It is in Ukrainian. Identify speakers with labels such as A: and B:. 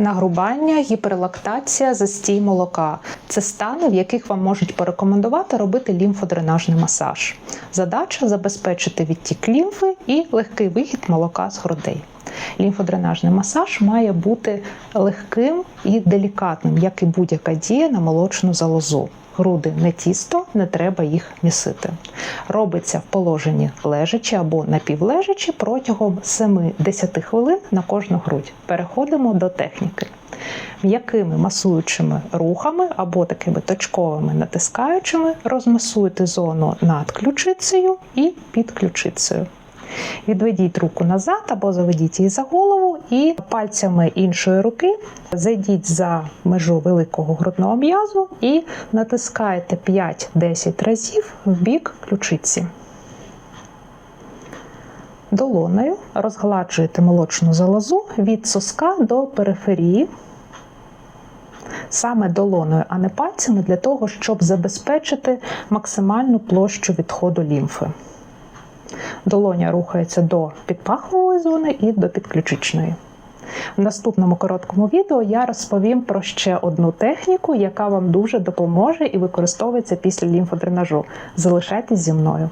A: Нагрубання, гіперлактація, застій молока це стани, в яких вам можуть порекомендувати робити лімфодренажний масаж. Задача забезпечити відтік лімфи і легкий вихід молока з грудей. Лімфодренажний масаж має бути легким і делікатним, як і будь-яка дія на молочну залозу. Груди не тісто, не треба їх місити. Робиться в положенні лежачи або напівлежачи протягом 7-10 хвилин на кожну грудь. Переходимо до техніки. М'якими масуючими рухами або такими точковими натискаючими розмасуйте зону над ключицею і під ключицею. Відведіть руку назад або заведіть її за голову, і пальцями іншої руки зайдіть за межу великого грудного м'язу і натискайте 5-10 разів в бік ключиці. Долоною розгладжуєте молочну залозу від соска до периферії. Саме долоною, а не пальцями, для того, щоб забезпечити максимальну площу відходу лімфи. Долоня рухається до підпахової зони і до підключичної. В наступному короткому відео я розповім про ще одну техніку, яка вам дуже допоможе і використовується після лімфодренажу. Залишайтесь зі мною.